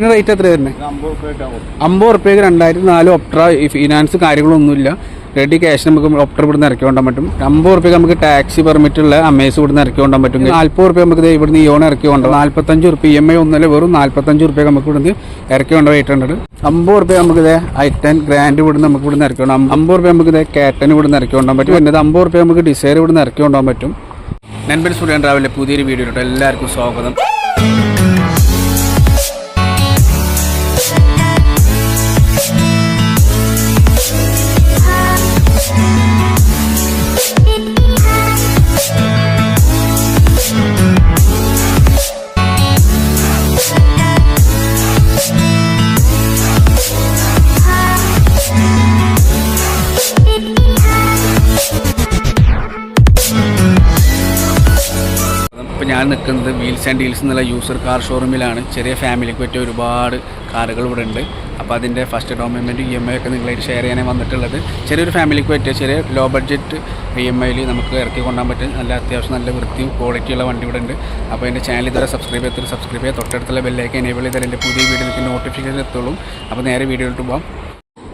Rate എത്ര വരുന്നത് അമ്പത് ഉറുപ്പ്യക്ക് രണ്ടായിരത്തി നാല് ഒപ്ട്ര ഫിനാൻസ് കാര്യങ്ങളൊന്നുമില്ല. റെഡി ക്യാഷ് നമുക്ക് ഒപ്റ്റർ ഇവിടുന്ന് ഇറക്കി കൊണ്ടാൻ പറ്റും. അമ്പത് റുപ്യക്ക് നമുക്ക് ടാക്സി പെർമിറ്റുള്ള അമേസ് ഇവിടുന്ന് ഇറക്കി കൊണ്ടാൻ പറ്റും. നാൽപ്പത് റുപ്യ നമുക്ക് ഇവിടുന്ന് ഇയോൺ ഇറക്കി കൊണ്ടുപോകും നാൽപ്പത്തഞ്ച് റുപ്യ ഇ എം ഐ ഒന്നല്ല വെറും നാൽപ്പത്തഞ്ച് റുപ്യ നമുക്ക് ഇവിടുന്ന് ഇറക്കി കൊണ്ടുപോയി എയ്റ്റ് ഹൺഡ്രഡ് അമ്പത് റുപ്യ നമുക്ക് ഇതേ ഐ ടെൻ ഗ്രാൻഡ് ഇവിടുന്ന് നമുക്ക് ഇവിടുന്ന് ഇറക്കി കൊണ്ടാം അമ്പത് റുപ്യ നമുക്ക് ഇതേ കാറ്റൻ ഇവിടുന്ന് ഇറക്കി കൊണ്ടാൻ പറ്റും. പിന്നെ അമ്പത് റുപ്യ നമുക്ക് ഡിസൈർ ഇവിടുന്ന് ഇറക്കി കൊണ്ടാൻ പറ്റും. നെൻബൻ സ്റ്റുഡിയോ ട്രാവലിലെ പുതിയൊരു വീഡിയോ എല്ലാവർക്കും സ്വാഗതം. ഞാൻ നിൽക്കുന്നത് വീൽസ് ആൻഡ് ഡീൽസ് എന്നുള്ള യൂസർ കാർ ഷോറൂമിലാണ് ചെറിയ ഫാമിലിക്ക് പറ്റിയ ഒരുപാട് കാറുകൾ ഇവിടെ ഉണ്ട്. അപ്പോൾ അതിന്റെ first down payment E M I ഒക്കെ നിങ്ങളായിട്ട് ഷെയർ ചെയ്യാനാണ് വന്നിട്ടുള്ളത്. ചെറിയൊരു ഫാമിലിക്ക് പറ്റിയ ചെറിയ ലോ ബഡ്ജറ്റ് ഇ എം ഐയിൽ നമുക്ക് ഇറക്കി കൊണ്ടാൻ പറ്റും. നല്ല അത്യാവശ്യം നല്ല വൃത്തിയും ക്വാളിറ്റിയുള്ള വണ്ടി ഇവിടെ ഉണ്ട്. അപ്പോൾ എന്റെ ചാനൽ ഇതുവരെ സബ്സ്ക്രൈബ് ചെയ്തിട്ട് സബ്സ്ക്രൈബ് ചെയ്യുക. തൊട്ടടുത്തുള്ള ബെല്ലേക്ക് എനേബിൾ ചെയ്താൽ എന്റെ പുതിയ വീഡിയോയിലേക്ക് നോട്ടിഫിക്കേഷൻ എത്തുള്ളൂ. അപ്പോൾ നേരെ വീഡിയോയിലോട്ട് പോകാം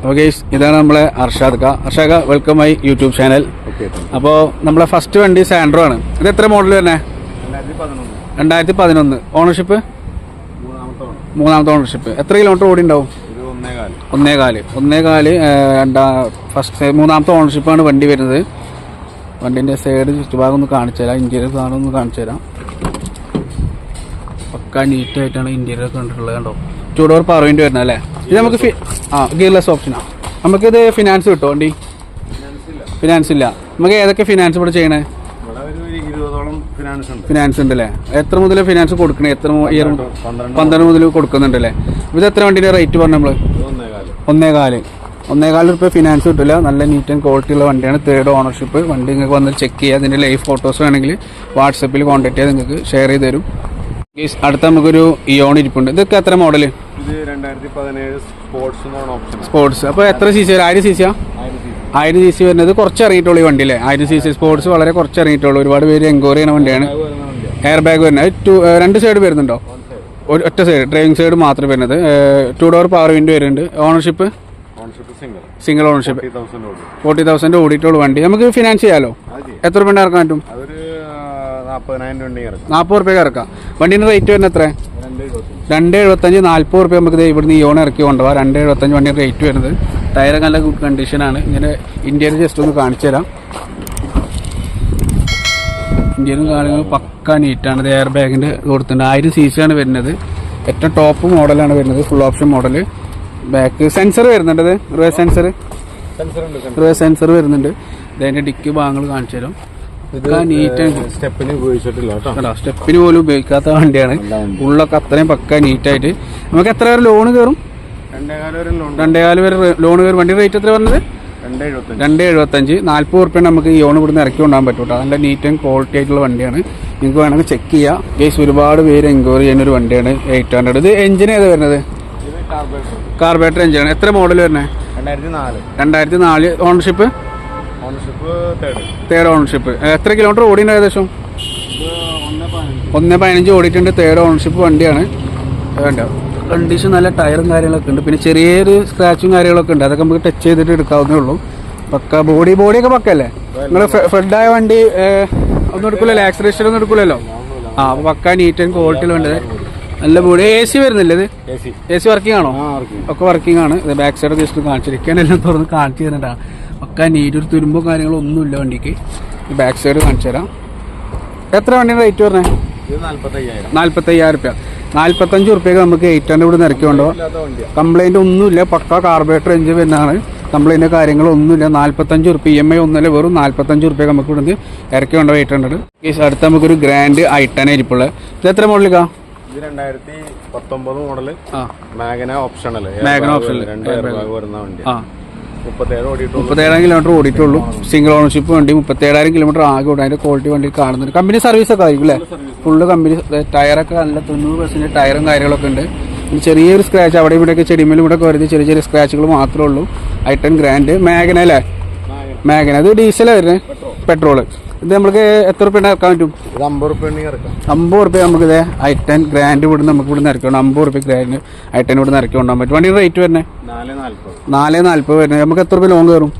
ഓക്കെ ഇതാണ് നമ്മളെ അർഷാദ് ക. Arshad welcome my YouTube channel okay അപ്പോൾ നമ്മളെ ഫസ്റ്റ് വണ്ടി സാൻഡ്രോ ആണ്. ഇത് എത്ര മോഡൽ തന്നെ രണ്ടായിരത്തി പതിനൊന്ന്. ഓണർഷിപ്പ് മൂന്നാമത്തെ ഓണർഷിപ്പ് എത്ര കിലോമീറ്റർ ഓടി ഉണ്ടാവും ഇത് ഒന്നേ കാൽ ഒന്നേ കാൽ ഒന്നേ കാൽ ഏഹ്, രണ്ടാ ഫസ്റ്റ് മൂന്നാമത്തെ ഓണർഷിപ്പാണ് വണ്ടി വരുന്നത്. വണ്ടിന്റെ സൈഡ് ചുറ്റുഭാഗം ഒന്ന് കാണിച്ചു തരാം. ഇന്റീരിയർ സാധനം ഒന്ന് കാണിച്ചു തരാം. പക്ക നീറ്റായിട്ടാണ് ഇന്റീരിയർ കണ്ടിട്ടുള്ളത് കണ്ടോ? ചൂടോർ പവർ വിൻഡോ വരുന്നത് അല്ലേ? ഇത് നമുക്ക് ആ ഗിയർലെസ് ഓപ്ഷനാണ് നമുക്കിത് ഫിനാൻസ് കിട്ടുമോ വണ്ടി? ഫിനാൻസ് ഇല്ല. നമുക്ക് ഏതൊക്കെ ഫിനാൻസ് ഇവിടെ ചെയ്യണേ? ഫിനാൻസ് ഉണ്ട്. അല്ലേ എത്ര മുതൽ ഫിനാൻസ് കൊടുക്കണേ? എത്ര ഇയർ? പന്ത്രണ്ട് മുതൽ കൊടുക്കുന്നുണ്ട് അല്ലേ ഇത് എത്ര വണ്ടിയുടെ റേറ്റ് പറഞ്ഞു നമ്മൾ ഇത് ഒന്നേ കാൽ ഒന്നേകാൽ. ഒന്നേകാൽ റുപ്യ ഫിനാൻസ് കിട്ടില്ല നല്ല നീറ്റ് ആൻഡ് ക്വാളിറ്റി ഉള്ള വണ്ടിയാണ്. തേർഡ് ഓണർഷിപ്പ് വണ്ടി നിങ്ങൾക്ക് വന്ന് ചെക്ക് ചെയ്യുക അതിന്റെ ലൈഫ് ഫോട്ടോസ് വേണമെങ്കിൽ വാട്സപ്പിൽ കോൺടാക്ട് ചെയ്ത് നിങ്ങൾക്ക് ഷെയർ ചെയ്ത് തരും. അടുത്ത നമുക്കൊരു ഇയോൺ ഇരിപ്പുണ്ട്. ഇതൊക്കെ എത്ര മോഡൽ സ്പോർട്സ് അപ്പോൾ എത്ര സി സി ആയിരം സി സിയാ ആയിരം സി സി വരുന്നത് കുറച്ച് ഇറങ്ങിയിട്ടുള്ളൂ ഈ വണ്ടി അല്ലേ ആയിരം സി സി സ്പോർട്സ് വളരെ കുറച്ച് ഇറങ്ങിയിട്ടുള്ളൂ ഒരുപാട് പേര് എൻക്വയറി ചെയ്യുന്ന വണ്ടിയാണ്. എയർ ബാഗ് വരുന്നത് ടു രണ്ട് സൈഡ് വരുന്നുണ്ടോ? ഒരു ഒറ്റ സൈഡ് ഡ്രൈവിംഗ് സൈഡ് മാത്രം വരുന്നത്. ടു ഡോർ പവർ വിൻഡ് വരുന്നുണ്ട്. Ownership single ownership forty thousand ഓടിയിട്ടുള്ള വണ്ടി. നമുക്ക് ഫിനാൻസ് ചെയ്യാലോ? എത്ര രൂപ ഇറക്കാൻ പറ്റും? നാൽപ്പത് റുപ്യക്ക് ഇറക്കാം. വണ്ടീന്റെ റേറ്റ് വരുന്നത് എത്ര? രണ്ട് എഴുപത്തഞ്ച് രണ്ട് എഴുപത്തഞ്ച് നാൽപ്പത് റുപ്യ നമുക്ക് ഇവിടുന്ന് ഈ ഓൺ ഇറക്കി കൊണ്ടുപോകാം രണ്ട് എഴുപത്തഞ്ച് വണ്ടിയുടെ റേറ്റ് വരുന്നത്. ടയർ നല്ല ഗുഡ് കണ്ടീഷനാണ് ഇങ്ങനെ ഇന്ത്യയിൽ ജസ്റ്റ് ഒന്ന് കാണിച്ചു തരാം. ഇന്ത്യയിലും കാര്യങ്ങൾ പക്ക നീറ്റാണ് ഇത് എയർ ബാഗിന്റെ കൊടുത്തിട്ടുണ്ട്. ആയിരം സി സി ആണ് വരുന്നത്. ഏറ്റവും ടോപ്പ് മോഡലാണ് വരുന്നത്. Full option model back sensor വരുന്നുണ്ട് ഇത്. റിവേഴ്സ് സെൻസർ റിവേഴ്സ് സെൻസർ വരുന്നുണ്ട്. ഇതിന്റെ ഡിക്ക് ഭാഗങ്ങൾ കാണിച്ചു തരാം. സ്റ്റെപ്പിന് ഉപയോഗിച്ചിട്ടില്ല കേട്ടോ. സ്റ്റെപ്പിന് പോലും ഉപയോഗിക്കാത്ത വണ്ടിയാണ്. ഉള്ളൊക്കെ അത്രയും പക്ക നീറ്റായിട്ട് നമുക്ക് എത്ര പേര് ലോൺ കയറും രണ്ടേകാലം വരെ ലോൺ വരെ കയറും. വണ്ടി റേറ്റ് എത്ര പറഞ്ഞത്? രണ്ട് എഴുപത്തഞ്ച് നാൽപ്പത് റുപ്യ നമുക്ക് ഈ ഓൺ ഇവിടുന്ന് ഇറക്കി കൊണ്ടാൻ പറ്റും കേട്ടോ. നല്ല നീറ്റ് ആൻഡ് ക്വാളിറ്റി ആയിട്ടുള്ള വണ്ടിയാണ്. നിങ്ങൾക്ക് വേണമെങ്കിൽ ചെക്ക് ചെയ്യാം. ഗേസ് ഒരുപാട് പേര് എൻക്വയറി ചെയ്യുന്ന ഒരു വണ്ടിയാണ് എയ്റ്റ് ഹൺഡ്രഡ് ഇത് എഞ്ചിൻ ഏതാ വരുന്നത്? കാർബേറ്റർ എഞ്ചിനാണ് എത്ര മോഡൽ വരുന്നത്? രണ്ടായിരത്തി നാല് ഓണർഷിപ്പ് ഓണർഷിപ്പ് തേർഡ് ഓണർഷിപ്പ് എത്ര കിലോമീറ്റർ ഓടിയുണ്ട് ഏകദേശം? ഒന്ന് പതിനഞ്ച്. ഓടിയിട്ടുണ്ട്. തേർഡ് ഓണർഷിപ്പ് വണ്ടിയാണ്. വേണ്ട കണ്ടീഷൻ നല്ല ടയറും കാര്യങ്ങളൊക്കെ ഉണ്ട്. പിന്നെ ചെറിയൊരു സ്ക്രാച്ചും കാര്യങ്ങളൊക്കെ ഉണ്ട്. അതൊക്കെ നമുക്ക് ടച്ച് ചെയ്തിട്ട് എടുക്കാവുന്നേ ഉള്ളൂ. പക്ക ബോഡി ബോഡിയൊക്കെ പക്കല്ലേ നിങ്ങൾ ഫ്രണ്ടായ വണ്ടി ഒന്നും എടുക്കില്ലല്ലോ ആക്സിലേഷൻ ഒന്നും എടുക്കില്ലല്ലോ ആ അപ്പോൾ പക്ക നീറ്റ് ആൻഡ് ക്വാളിറ്റിയിൽ വേണ്ടത് നല്ല ബോഡി എ സി വരുന്നില്ല ഇത്? എ സി വർക്കിംഗ് ആണോ? ഒക്കെ വർക്കിംഗ് ആണ്. ഇത് ബാക്ക് സൈഡ് ജസ്റ്റ് കാണിച്ചിരിക്കാനെല്ലാം തുറന്ന് കാണിച്ചു തരുന്നുണ്ടാണ് പക്ക നീറ്റ് ഒരു തുരുമ്പോ കാര്യങ്ങളോ ഒന്നുമില്ല വണ്ടിക്ക്. ബാക്ക് സൈഡ് കാണിച്ചു തരാം. എത്ര വണ്ടിയുടെ റേറ്റ് പറഞ്ഞേ നാല്പത്തയ്യായിരം. നാല്പത്തയ്യായിരം റുപ്യ ഉറുപ്പ്യക്ക് റുപ്യക്ക് നമുക്ക് എയ്റ്റ് ഹൺഡ്രഡ് ഇവിടെ നിരക്കുണ്ടോ കംപ്ലൈന്റ് ഒന്നുമില്ല പക്ക കാർബറേറ്റർ എഞ്ചിൻ വരുന്നതാണ് കംപ്ലൈന്റ് കാര്യങ്ങളൊന്നുമില്ല നാൽപ്പത്തഞ്ച് റുപ്യ ഇ എം ഐ ഒന്നല്ല വെറും നാൽപ്പത്തഞ്ച് റുപ്യ നമുക്ക് ഇവിടുന്ന് ഇറക്കിയുണ്ടോ എയ്റ്റ് ഹൺഡ്രഡ് കേസ് അടുത്ത് നമുക്കൊരു ഗ്രാൻഡ് ഐ ടെൻ ഇരിപ്പുള്ളത് ഇത് എത്ര മോഡലിക്കാ ഇത് രണ്ടായിരത്തി പത്തൊമ്പത് മോഡൽ ആ. Magna optional Magna optional air വരുന്ന വണ്ടി ആ. മുപ്പത്തേഴായിരം കിലോമീറ്റർ ഓടിയിട്ടുള്ളൂ. സിംഗിൾ ഓണർഷിപ്പ് വണ്ടി മുപ്പത്തേഴായിരം കിലോമീറ്റർ ആകെ ഓടും. അതിന്റെ ക്വാളിറ്റി വണ്ടി കാണുന്നുണ്ട്. കമ്പനി സർവീസ് ഒക്കെ ആയിരിക്കും അല്ലേ ഫുള്ള് കമ്പനി ടയറൊക്കെ നല്ല തൊണ്ണൂറ് പെർസെന്റ് ടയറും കാര്യങ്ങളൊക്കെ ഉണ്ട്. ചെറിയൊരു സ്ക്രാച്ച് അവിടെ ഇവിടെയൊക്കെ ചെടിമേലും ഇവിടെ വരുന്ന ചെറിയ ചെറിയ സ്ക്രാച്ചുകൾ മാത്രമേ ഉള്ളൂ. ഐ ടെൻ ഗ്രാൻഡ് മാഗന അല്ലേ? മാഗന അത് ഡീസലാണ് വരുന്നത് പെട്രോൾ ഇത് നമുക്ക് എത്ര റുപ്യ ഇറക്കാൻ പറ്റും? അമ്പത് റുപ്യ അമ്പത് റുപ്യ നമുക്ക് ഇതേ ഐ ടെൻ ഗ്രാൻഡ് ഇവിടുന്ന് നമുക്ക് ഇവിടുന്ന് ഇറക്കണം അമ്പത് റുപ്യ ഗ്രാൻഡ് ഐ ടെൻ ഇവിടുന്ന് ഇറക്കി കൊണ്ടുപോകാൻ പറ്റും. വണ്ടിയുടെ റേറ്റ് വരുന്നത് നാല് നാല്പത്. നാല് വരുന്നത് നമുക്ക് എത്ര റുപ്യ ലോൺ കയറും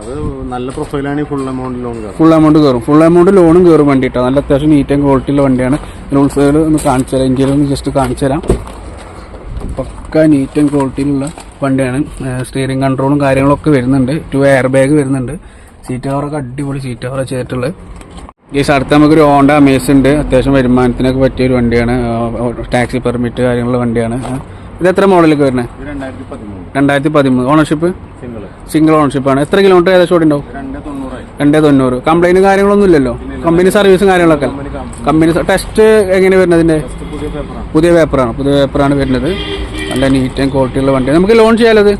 അത് നല്ല പ്രൊഫൈലാണ് ഫുൾ എമൗണ്ട് ലോൺ കയറും ഫുൾ എമൗണ്ട് കയറും ഫുൾ എമൗണ്ട് ലോണും കയറും വണ്ടി കേട്ടോ നല്ല അത്യാവശ്യം നീറ്റ് ആൻഡ് ക്വാളിറ്റിയുള്ള വണ്ടിയാണ്. റൂൾസുകൾ ഒന്ന് കാണിച്ചു തരാം. ഇന്ത്യയിൽ ഒന്ന് ജസ്റ്റ് കാണിച്ചു തരാം. പക്ക നീറ്റ് ആൻഡ് ക്വാളിറ്റിയിലുള്ള വണ്ടിയാണ്. സ്റ്റിയറിംഗ് കൺട്രോളും കാര്യങ്ങളൊക്കെ വരുന്നുണ്ട്. ടു എയർ ബാഗ് വരുന്നുണ്ട്. സീറ്റ് കവറൊക്കെ അടിപൊളി സീറ്റ് കവർ ചെയ്തിട്ടുള്ളത്. ഈ സ്ഥലത്ത് നമുക്കൊരു ഓണ്ട അമേസ് ഉണ്ട് അത്യാവശ്യം വരുമാനത്തിനൊക്കെ പറ്റിയ ഒരു വണ്ടിയാണ് ടാക്സി പെർമിറ്റ് കാര്യങ്ങളുള്ള വണ്ടിയാണ്. ഇത് എത്ര മോഡലൊക്കെ വരുന്നത് രണ്ടായിരത്തി പതിമൂന്ന്. ഓണർഷിപ്പ്? സിംഗിൾ സിംഗിൾ ആണ് എത്ര കിലോമീറ്റർ ഏകദേശം ഉണ്ടാവും? രണ്ട് തൊണ്ണൂറ്. കംപ്ലൈന്റ് കാര്യങ്ങളൊന്നും ഇല്ലല്ലോ? കമ്പനി സർവീസും കാര്യങ്ങളൊക്കെ? കമ്പനി ടെസ്റ്റ് എങ്ങനെ വരുന്നതിന്റെ ഫസ്റ്റ് പുതിയ പേപ്പറാണ്. പുതിയ പേപ്പറാണ്. വരുന്നത്. നല്ല നീറ്റ് ആൻഡ് ക്വാളിറ്റി ഉള്ള വണ്ടി. നമുക്ക് ലോൺ ചെയ്യാലത്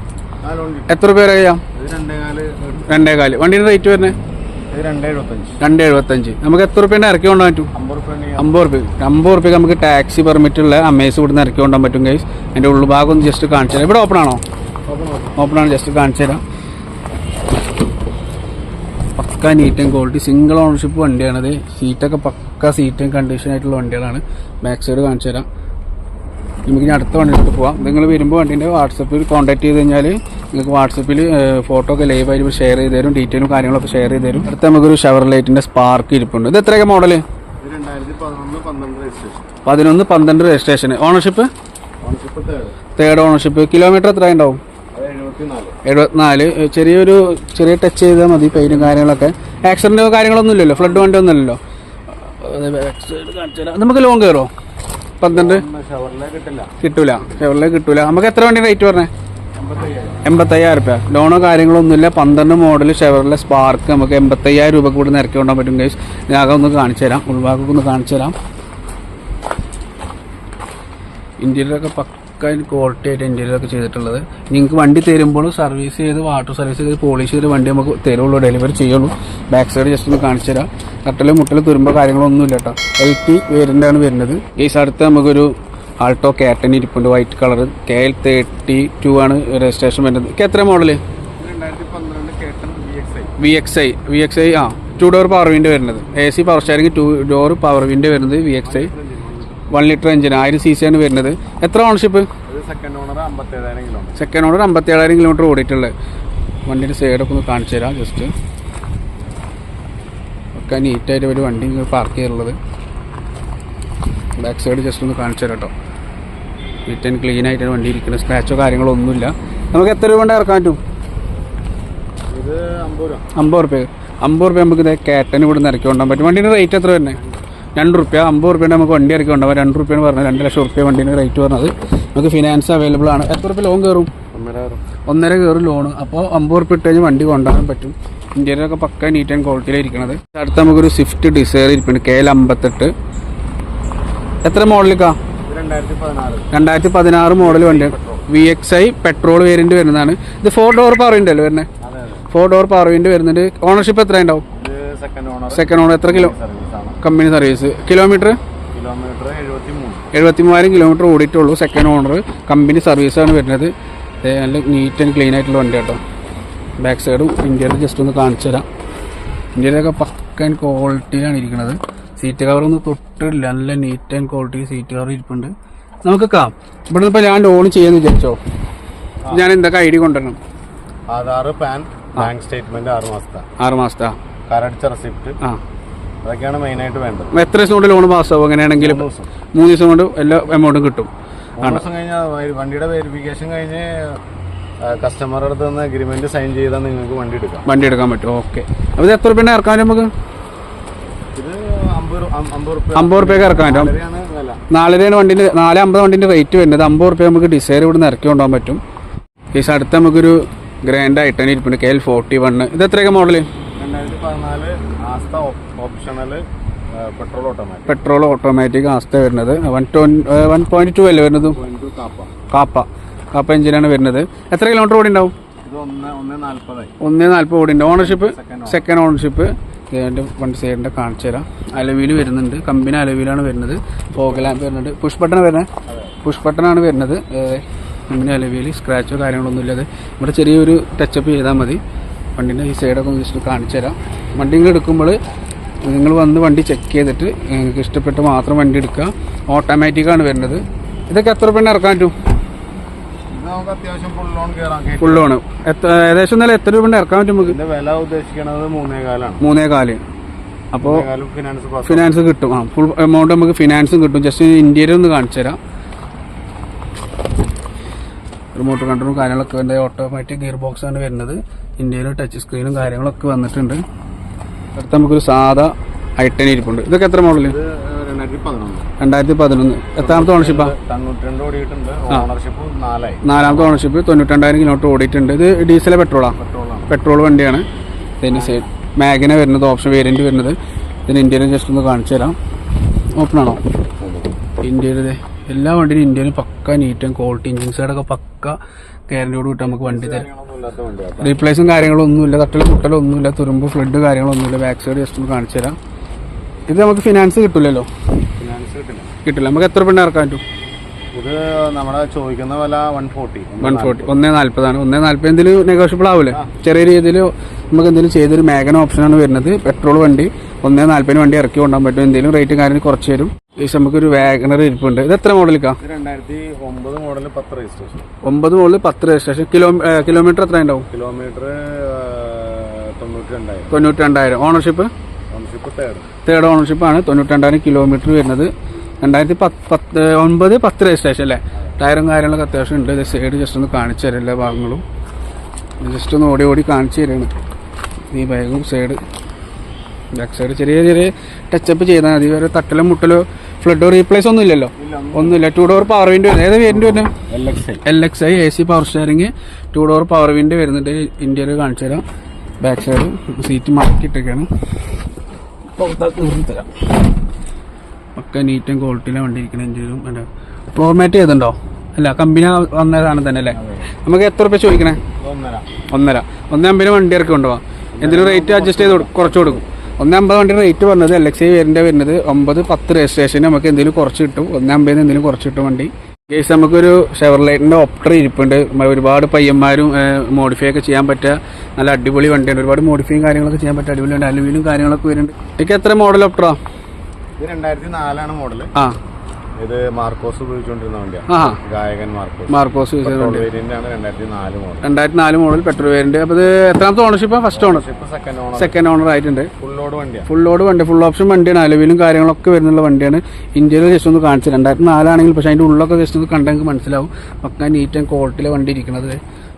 എത്ര രൂപ വരെ ചെയ്യാം? രണ്ടേ കാൽ വണ്ടിയുടെ റേറ്റ് വരുന്നത് രണ്ടേ എഴുപത്തഞ്ച് നമുക്ക് എത്ര റുപ്യേന്റെ ഇറക്കി കൊണ്ടു പറ്റും? അമ്പത് റുപ്യ. അമ്പത് റുപ്യ നമുക്ക് ടാക്സി പെർമിറ്റ് ഉള്ള അമേസ് ഇവിടുന്ന് ഇറക്കി കൊണ്ടു പറ്റും ഗൈസ് അതിന്റെ ഉൾഭാഗം ഒന്ന് ജസ്റ്റ് കാണിച്ചു തരാം. ഇവിടെ ഓപ്പൺ ആണോ? ഓപ്പൺ ആണ്. ജസ്റ്റ് കാണിച്ചു തരാം. Pakka neat and quality single ownership വണ്ടിയാണത്. സീറ്റൊക്കെ പക്ക സീറ്റും കണ്ടീഷൻ ആയിട്ടുള്ള വണ്ടികളാണ്. ബാക്ക് സൈഡ് കാണിച്ചു തരാം. നമുക്ക് ഇനി അടുത്ത വണ്ടിയിലോട്ട് പോവാം. നിങ്ങൾ വരുമ്പോൾ വണ്ടീന്റെ വാട്സപ്പിൽ കോൺടാക്ട് ചെയ്ത് കഴിഞ്ഞാൽ നിങ്ങൾക്ക് വാട്സപ്പിൽ ഫോട്ടോ ഒക്കെ ലൈവായിട്ട് ഷെയർ ചെയ്ത് തരും ഡീറ്റെയിലും കാര്യങ്ങളൊക്കെ ഷെയർ ചെയ്ത് തരും. അടുത്ത നമുക്കൊരു ഷവർ ലൈറ്റിന്റെ സ്പാർക്ക് ഇരിപ്പുണ്ട്. ഇത് എത്രയൊക്കെ മോഡൽ പതിനൊന്ന് പന്ത്രണ്ട് registration ownership ownership third ownership kilometre എത്ര ഉണ്ടാവും? എഴുപത്തിനാല്. ചെറിയൊരു ചെറിയ ടച്ച് ചെയ്താൽ മതി പെയിനും കാര്യങ്ങളൊക്കെ. ആക്സിഡന്റോ കാര്യങ്ങളൊന്നും ഇല്ലല്ലോ? ഫ്ലഡ് വണ്ടി ഒന്നുമില്ലല്ലോ. നമുക്ക് ലോൺ കയറോ പന്ത്രണ്ട്? കിട്ടൂല. ഷെവറിലേക്ക് കിട്ടൂല. നമുക്ക് എത്ര വണ്ടി റേറ്റ് പറഞ്ഞേ എൺപത്തയ്യായിരം രൂപ ലോണോ കാര്യങ്ങളൊന്നുമില്ല. പന്ത്രണ്ട് മോഡൽ ഷെവറിലെ സ്പാർക്ക് നമുക്ക് എൺപത്തയ്യായിരം രൂപ കൂടി നിരക്കി കൊണ്ടാൻ പറ്റും ഗൈസ് ഞാൻ ഒന്ന് കാണിച്ചു തരാം. ഉൾഭാഗമൊക്കെ ഒന്ന് കാണിച്ചു തരാം. ഇന്ത്യയിലൊക്കെ പക്ക ക്വാളിറ്റി ആയിട്ട് ഇന്ത്യയിലൊക്കെ ചെയ്തിട്ടുള്ളത്. നിങ്ങൾക്ക് വണ്ടി തരുമ്പോൾ സർവീസ് ചെയ്ത് വാട്ടർ സർവീസ് ചെയ്ത് പോളിഷ് ചെയ്ത് വണ്ടി നമുക്ക് തരുള്ളൂ ഡെലിവറി ചെയ്യുള്ളൂ. ബാക്ക് സൈഡ് ജസ്റ്റ് ഒന്ന് കാണിച്ചു തരാം. കട്ടൽ മുട്ടൽ തുരുമ്പോ കാര്യങ്ങളൊന്നും ഇല്ല കേട്ടോ എൽ ടി വേരിന്റെയാണ് വരുന്നത്. ഈ സ്ഥലത്ത് നമുക്കൊരു ആൾട്ടോ കാറ്റൻ ഇരിപ്പുണ്ട് white colour K L thirty two ആണ് രജിസ്ട്രേഷൻ വരുന്നത്. എത്ര model V X I V X I ആ. ടു ഡോർ പവർ വിൻഡ് വരുന്നത്. A C power steering two door power window വരുന്നത് V X I one litre engine ആയിരം C C ആണ് വരുന്നത്. എത്ര ഓണർഷിപ്പ് സെക്കൻഡ് ഓണർ അമ്പത്തി ഏഴായിരം സെക്കൻഡ് ഓണർ അമ്പത്തേഴായിരം കിലോമീറ്റർ ഓടിയിട്ടുള്ളത്. വണ്ടിയുടെ സൈഡൊക്കെ ഒന്ന് കാണിച്ചു തരാം ജസ്റ്റ് ഒക്കെ നീറ്റായിട്ട് ഒരു വണ്ടി പാർക്ക് ചെയ്തിട്ടുള്ളത് ബാക്ക് സൈഡ് ജസ്റ്റ് ഒന്ന് കാണിച്ചു തരാം കേട്ടോ നീറ്റ് ആൻഡ് ക്ലീൻ ആയിട്ട് വണ്ടി ഇരിക്കുന്നത്. സ്ക്രാച്ചോ കാര്യങ്ങളോ ഒന്നുമില്ല. നമുക്ക് എത്ര രൂപ കൊണ്ട് ഇറക്കാൻ പറ്റും? ഇത് അമ്പത് രൂപ. അമ്പത് റുപ്യ അമ്പത് റുപ്യ നമുക്ക് ഇതേ കേട്ടന് ഇവിടെ നിന്ന് ഇറക്കി കൊണ്ടാൻ പറ്റും. വണ്ടിയുടെ റേറ്റ് എത്ര വരുന്നത്? രണ്ട് റുപ്യ അമ്പത് റുപ്യേന്റെ നമുക്ക് വണ്ടി ഇറക്കി ഉണ്ടാവും രണ്ട് റുപ്യാണ് പറഞ്ഞത് രണ്ട് ലക്ഷം റുപ്യ വണ്ടീന്റെ റേറ്റ് പറഞ്ഞത്. നമുക്ക് ഫിനാൻസ് അവൈലബിൾ ആണ്. എത്ര റുപ്യ ലോൺ കയറും? ഒന്നര കയറും ലോൺ അപ്പോൾ അമ്പത് റുപ്യ ഇട്ട് കഴിഞ്ഞാൽ വണ്ടി കൊണ്ടുപോകാൻ പറ്റും. ഇന്ത്യയിലൊക്കെ പക്ക നീറ്റ് ആൻഡ് ക്വാളിറ്റിയിലിരിക്കണത് അടുത്ത നമുക്കൊരു സ്വിഫ്റ്റ് ഡിസയർ ഇരിപ്പുണ്ട്. കെ എൽ അമ്പത്തെട്ട് എത്ര മോഡലിക്കാ രണ്ടായിരത്തി പതിനാറ് മോഡൽ വണ്ടി. V X I petrol variant വരുന്നതാണ്. ഇത് ഫോർ ഡോർ അല്ലേ വരുന്നത് ഫോർ ഡോർ പവർ വിൻഡ് വരുന്നുണ്ട്. ഓണർഷിപ്പ് എത്ര ഉണ്ടാവും? സെക്കൻഡ് ഓണർ എത്ര kilo? Company service. Kilometre kilometre എഴുപത്തി മൂവായിരം കിലോമീറ്റർ ഓടിയിട്ടുള്ളൂ സെക്കൻഡ് ഓണർ കമ്പനി സർവീസാണ് വരുന്നത്. നല്ല നീറ്റ് ആൻഡ് ക്ലീൻ ആയിട്ടുള്ള വണ്ടി കേട്ടോ. ബാക്ക് സൈഡും ഇന്ത്യയിൽ ജസ്റ്റ് ഒന്ന് കാണിച്ചു തരാം. ഇന്ത്യയിലൊക്കെ പക്ക ആൻഡ് ക്വാളിറ്റിയിലാണ് ഇരിക്കുന്നത് സീറ്റ് കവറൊന്നും തൊട്ടില്ല നല്ല neat and quality seat cover ഇരിപ്പുണ്ട്. നമുക്ക് കാം ഇവിടെ ഇപ്പോൾ ഞാൻ ലോൺ ചെയ്യാന്ന് വിചാരിച്ചോ? ഞാൻ എന്തൊക്കെ ഐ ഡി കൊണ്ടുവരണം? ആധാർ പാൻ ബാങ്ക് സ്റ്റേറ്റ്മെന്റ് ആറ് മാസത്തെ. ആറ് മാസത്തെ. കരടിച്ച റെസിപ്റ്റ് ആ. അതൊക്കെയാണ് മെയിൻ ആയിട്ട് വേണ്ടത്. എത്ര ദിവസം കൊണ്ട് ലോൺ പാസ്സാവും അങ്ങനെയാണെങ്കിൽ മൂന്ന് ദിവസം. കൊണ്ട് എല്ലാ എമൗണ്ടും കിട്ടും. മൂന്ന് ദിവസം കഴിഞ്ഞാൽ വണ്ടിയുടെ വെരിഫിക്കേഷൻ കഴിഞ്ഞ് കസ്റ്റമറുടെ അടുത്ത് നിന്ന് അഗ്രിമെന്റ് സൈൻ ചെയ്താൽ നിങ്ങൾക്ക് വണ്ടി എടുക്കാം. വണ്ടി എടുക്കാൻ പറ്റും. ഓക്കെ അപ്പോൾ ഇത് എത്ര രൂപ ഇറക്കാൻ നമുക്ക്? ഇത് അമ്പത് റുപ്യക്ക് ഇറക്കാൻ പറ്റും. നാലരയാണ് വണ്ടിന്റെ വണ്ടിന്റെ നാല് അമ്പത് വണ്ടിന്റെ റേറ്റ് വരുന്നത്. അമ്പത് റുപ്യ നമുക്ക് ഡിസൈർ ഇവിടെ നിന്ന് ഇറക്കി കൊണ്ടുപോകാൻ പറ്റും. കേസ് അടുത്ത് നമുക്കൊരു ഗ്രാൻഡ് ആയിട്ടാണ് ഇരിപ്പുണ്ട്. കെ എൽ ഫോർട്ടി വണ്ണ് ഇത് എത്രയൊക്കെ മോഡൽ രണ്ടായിരത്തി പതിനാല് Asta optional petrol automatic petrol automatic Asta വരുന്നത്. വൺ ട്വൻ വൺ പോയിന്റ് ടു അല്ലേ വരുന്നത്? കാപ്പ. കാപ്പ. എഞ്ചിനാണ് വരുന്നത്. എത്ര കിലോമീറ്റർ ഓടി ഉണ്ടാവും ഒന്ന് നാൽപ്പത് ഓടി ഉണ്ട് ഓണർഷിപ്പ് സെക്കൻഡ് ഓണർഷിപ്പ് ഇതിന്റെ വണ്ടി സൈഡിന്റെ കാണിച്ചു തരാം. അലവിയിൽ വരുന്നുണ്ട്. കമ്പനി അലവിയിലാണ് വരുന്നത്. ഫോഗ് ലാമ്പ് വരുന്നുണ്ട് പുഷ് ബട്ടൺ വരുന്നത് പുഷ് ബട്ടണാണ് വരുന്നത്. കമ്പനി അലവിയിൽ സ്ക്രാച്ചോ കാര്യങ്ങളൊന്നും ഇല്ലാതെ ഇവിടെ ചെറിയൊരു ടച്ചപ്പ് ചെയ്താൽ മതി. വണ്ടീന്റെ ഈ സൈഡൊക്കെ ഒന്ന് ജസ്റ്റ് കാണിച്ചു തരാം. വണ്ടി എടുക്കുമ്പോൾ നിങ്ങൾ വന്ന് വണ്ടി ചെക്ക് ചെയ്തിട്ട് നിങ്ങൾക്ക് ഇഷ്ടപ്പെട്ട് മാത്രം വണ്ടി എടുക്കുക. ഓട്ടോമാറ്റിക്കാണ് വരുന്നത്. ഇതൊക്കെ എത്ര പെണ്ണ് ഇറക്കാൻ പറ്റും? ഫുൾ ലോൺ ഏകദേശം നില എത്ര രൂപ ഇറക്കാൻ പറ്റും നമുക്ക്? വില ഉദ്ദേശിക്കുന്നത് മൂന്നേ കാലാണ്. മൂന്നേ കാൽ അപ്പോൾ ഫിനാൻസ് കിട്ടും. ആ ഫുൾ എമൗണ്ട് നമുക്ക് ഫിനാൻസും കിട്ടും. ജസ്റ്റ് ഇന്ത്യയിൽ ഒന്ന് കാണിച്ചു തരാം. റിമോട്ട് കൺട്രോളും കാര്യങ്ങളൊക്കെ എന്റെ ഓട്ടോമാറ്റിക് ഗിയർ ബോക്സ് ആണ് വരുന്നത്. ഇന്ത്യയിൽ ടച്ച് സ്ക്രീനും കാര്യങ്ങളൊക്കെ വന്നിട്ടുണ്ട്. അടുത്ത് നമുക്കൊരു സാധാ ഐട്ടൻ ഇരിപ്പുണ്ട്. ഇതൊക്കെ എത്ര ഇത് രണ്ടായിരത്തി പതിനൊന്ന്. എത്രാമത്തെ ഓണർഷിപ്പാ നാലാമത്തെ ഓണർഷിപ്പ് തൊണ്ണൂറ്റിരണ്ടായിരം കിലോമീറ്റർ ഓടിയിട്ടുണ്ട്. ഇത് ഡീസൽ പെട്രോളാ? പെട്രോളാണ്. പെട്രോൾ വണ്ടിയാണ്. ഇതിന് സൈഡ് മാഗിന വരുന്നത് ഓപ്ഷൻ വേരിയന്റ് വരുന്നത്. ഇതിന് ഇന്ത്യയിൽ ജസ്റ്റ് ഒന്ന് കാണിച്ചു തരാം. ഓപ്പൺ ആണോ? ഇന്ത്യയിൽ ദേ എല്ലാ വണ്ടിയിലും ഇന്ത്യയിലും പക്ക നീറ്റും ക്വാളിറ്റി എഞ്ചിൻ സൈഡൊക്കെ പക്ക ഗ്യാരണ്ടിയോട് വിട്ട് നമുക്ക് വണ്ടി തരും. റീപ്ലേസും കാര്യങ്ങളൊന്നുമില്ല. തട്ടൽ കുട്ടലും ഒന്നുമില്ല തുരുമ്പ് ഫ്ലഡ് കാര്യങ്ങളൊന്നുമില്ല. ബാക്ക് സൈഡ് ജസ്റ്റ് ഒന്ന് കാണിച്ചു തരാം. ഇത് നമുക്ക് ഫിനാൻസ് കിട്ടില്ലല്ലോ ഫിനാൻസ് കിട്ടില്ല. കിട്ടില്ല. നമുക്ക് എത്ര പെണ്ണ് ഇറക്കാൻ പറ്റും? ഇത് നമ്മുടെ ചോദിക്കുന്ന വില വൺ ഫോർട്ടി വൺ ഫോർട്ടി ഒന്നേ നാല്പതാണ്. ഒന്നേ നാല്പത് എന്തെങ്കിലും നെഗോഷ്യബിൾ ആവില്ലേ ചെറിയ രീതിയിൽ നമുക്ക് എന്തെങ്കിലും ചെയ്തൊരു മേഘന ഓപ്ഷനാണ് വരുന്നത്. പെട്രോൾ വണ്ടി. ഒന്നേ നാല്പതിന് വണ്ടി ഇറക്കി കൊണ്ടാൻ പറ്റും. എന്തെങ്കിലും റേറ്റ് കാര്യം കുറച്ച് തരും നമുക്കൊരു വാഗണർ ഇരിപ്പുണ്ട്. ഇത് എത്ര മോഡലിക്കാ? രണ്ടായിരത്തി ഒമ്പത് മോഡൽ പത്ത് രജിസ്ട്രേഷൻ ഒമ്പത് മോഡൽ പത്ത് രജിസ്ട്രേഷൻ കിലോ കിലോമീറ്റർ എത്ര ഉണ്ടാവും? കിലോമീറ്റർ തൊണ്ണൂറ്റി രണ്ടായിരം തൊണ്ണൂറ്റി രണ്ടായിരം ഓണർഷിപ്പ് ഓണർഷിപ്പ് തേർഡ് ഓണർഷിപ്പ് ആണ്. തൊണ്ണൂറ്റി രണ്ടായിരം കിലോമീറ്റർ വരുന്നത്. രണ്ടായിരത്തി പത്ത് പത്ത് ഒൻപത് പത്ത് രജിസ്ട്രേഷൻ അല്ലേ? ടയറും കാര്യങ്ങളൊക്കെ അത്യാവശ്യം ഉണ്ട്. സൈഡ് ജസ്റ്റ് ഒന്ന് കാണിച്ചു തരാം എല്ലാ ഭാഗങ്ങളും. ജസ്റ്റ് ഒന്ന് ഓടി ഓടി കാണിച്ചു തരാണ്. ഈ ബാഗും സൈഡ് ബാക്ക് സൈഡ് ചെറിയ ചെറിയ ടച്ചപ്പ് ചെയ്താൽ മതി. വേറെ തട്ടലോ മുട്ടലോ ഫ്ലഡോ റീപ്ലേസ് ഒന്നും ഇല്ലല്ലോ ഒന്നുമില്ല. ടു ഡോർ പവർ വിൻഡോ ഏത് വേരിയന്റ് വരുന്നത് L X I L X I A C power steering to door power window വരുന്നുണ്ട്. ഇന്ത്യയിൽ കാണിച്ചു തരാം. ബാക്ക് സൈഡ് സീറ്റ് മാറ്റിയിട്ടൊക്കെയാണ് തരാം. ഒക്കെ നീറ്റും ക്വാളിറ്റിയിലാണ് വണ്ടി ഇരിക്കണം എന്തെങ്കിലും അല്ല ഫ്ലോർ മാറ്റ് ചെയ്തിട്ടുണ്ടോ? അല്ല കമ്പനി വന്ന സാധനം തന്നെ അല്ലേ? നമുക്ക് എത്ര രൂപ ചോദിക്കണേ? ഒന്നര. ഒന്നര. ഒന്നേ അമ്പതിന് വണ്ടി ഇറക്കി കൊണ്ടുപോകാം എന്തെങ്കിലും റേറ്റ് അഡ്ജസ്റ്റ് ചെയ്ത് കുറച്ച് കൊടുക്കും. ഒന്നേ അമ്പത് വണ്ടിയുടെ റേറ്റ് പറഞ്ഞത് എൽ എക്സ് ഐ വേരിന്റെ വരുന്നത് ഒമ്പത് പത്ത് രജിസ്ട്രേഷൻ നമുക്ക് എന്തെങ്കിലും കുറച്ച് കിട്ടും. ഒന്നേ അമ്പതിന് എന്തെങ്കിലും കുറച്ച് കിട്ടും വണ്ടി. കേസ് നമുക്കൊരു ഷെവർലൈറ്റിന്റെ ഒപ്റ്റർ ഇരിപ്പുണ്ട്. ഒരുപാട് പയ്യന്മാരും മോഡിഫൈ ഒക്കെ ചെയ്യാൻ പറ്റുക. നല്ല അടിപൊളി വണ്ടിയാണ് ഒരുപാട് മോഡിഫൈയും കാര്യങ്ങളൊക്കെ ചെയ്യാൻ പറ്റുക അടിപൊളി ഉണ്ട് അലുമിനും കാര്യങ്ങളൊക്കെ വരുന്നുണ്ട്. എനിക്ക് എത്ര മോഡൽ ഓപ്റ്ററാണ് ഇത് രണ്ടായിരത്തി നാലാണ് മോഡൽ ആ. ഇത് മാർക്കോസ് ഉപയോഗിച്ചുകൊണ്ടിരുന്ന വണ്ടിയാണ് ഗായകൻ മാർക്കോസ്. മാർക്കോസ് യൂസ് ചെയ്ത വണ്ടി ആണ് രണ്ടായിരത്തി നാല് മോഡൽ പെട്രോൾ വേരിയന്റ്. അപ്പൊ ഇത് എത്രാമത്തെ ownership first owner second owner second owner ആയിട്ടുണ്ട്. ഫുൾ ലോഡ് വണ്ടിയാണ് ഫുൾ ലോഡ് വണ്ടി. ഫുൾ ഓപ്ഷൻ വണ്ടിയാണ്. അലവിലും കാര്യങ്ങളൊക്കെ വരുന്നുള്ള വണ്ടിയാണ്. ഇന്ത്യയിൽ ജസ്റ്റ് ഒന്ന് കാണിച്ചത് രണ്ടായിരത്തി നാലാണെങ്കിൽ പക്ഷേ അതിന്റെ ഉള്ളൊക്കെ ജസ്റ്റ് ഒന്ന് കണ്ടെങ്കിൽ മനസ്സിലാവും. പക്ക നീറ്റ് ആൻഡ് ക്വാളിറ്റിയിലെ വണ്ടി ഇരിക്കുന്നത്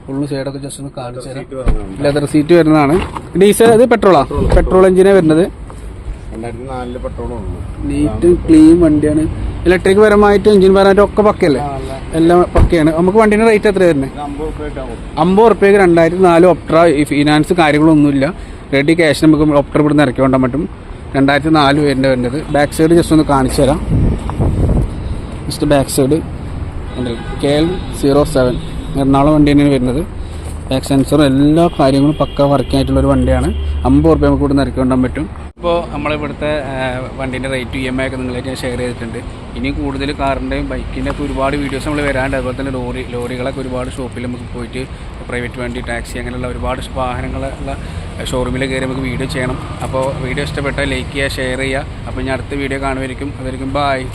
ഫുള്ള് സൈഡൊക്കെ ജസ്റ്റ് ഒന്ന് കാണിച്ചു തരാം. ലെതർ സീറ്റ് വരുന്നതാണ്. ഡീസൽ ഇത് പെട്രോളാ പെട്രോൾ എഞ്ചിനാണ് വരുന്നത്. നീറ്റ് ക്ലീൻ വണ്ടിയാണ്. ഇലക്ട്രിക് പരമായിട്ട് എഞ്ചിൻ പരമായിട്ട് ഒക്കെ പക്കയല്ലേ? എല്ലാം പക്കയാണ്. നമുക്ക് വണ്ടിന്റെ റേറ്റ് എത്ര വരുന്നത് അമ്പത് ഉറുപ്പ്യക്ക് രണ്ടായിരത്തി നാല് ഒപ്ട്ര ഫിനാൻസ് കാര്യങ്ങളൊന്നുമില്ല. റെഡി ക്യാഷ് നമുക്ക് ഒപ്ട്ര ഇവിടുന്ന് ഇറക്കി കൊണ്ടാൻ പറ്റും. രണ്ടായിരത്തി നാല് പേരിന്റെ വരുന്നത്. ബാക്ക് സൈഡ് ജസ്റ്റ് ഒന്ന് കാണിച്ചു തരാം. Just back side K L zero seven Ernakulam വണ്ടി തന്നെയാണ് വരുന്നത്. ബാക്ക് സെൻസറും എല്ലാ കാര്യങ്ങളും പക്ക വർക്കിംഗ് ആയിട്ടുള്ള ഒരു വണ്ടിയാണ്. അമ്പത് ഉറുപ്പ്യ നമുക്ക് ഇവിടുന്ന് ഇറക്കി കൊണ്ടാൻ പറ്റും. ഇപ്പോൾ നമ്മളിവിടുത്തെ വണ്ടീന്റെ റേറ്റ് ഇ എം ഐ ഒക്കെ നിങ്ങളായിട്ട് ഞാൻ ഷെയർ ചെയ്തിട്ടുണ്ട്. ഇനി കൂടുതൽ കാറിന്റെയും ബൈക്കിന്റെ ഒക്കെ ഒരുപാട് വീഡിയോസ് നമ്മൾ വരാണ്ട് അതുപോലെ തന്നെ ലോറി ലോറികളൊക്കെ ഒരുപാട് ഷോപ്പിൽ നമുക്ക് പോയിട്ട് പ്രൈവറ്റ് വണ്ടി ടാക്സി അങ്ങനെയുള്ള ഒരുപാട് വാഹനങ്ങളുള്ള ഷോറൂമിൽ കയറി നമുക്ക് വീഡിയോ ചെയ്യണം. അപ്പോൾ വീഡിയോ ഇഷ്ടപ്പെട്ടാൽ ലൈക്ക് ചെയ്യുക ഷെയർ ചെയ്യുക. അപ്പോൾ ഞാൻ അടുത്ത വീഡിയോ കാണുമായിരിക്കും അതായിരിക്കും ബായ്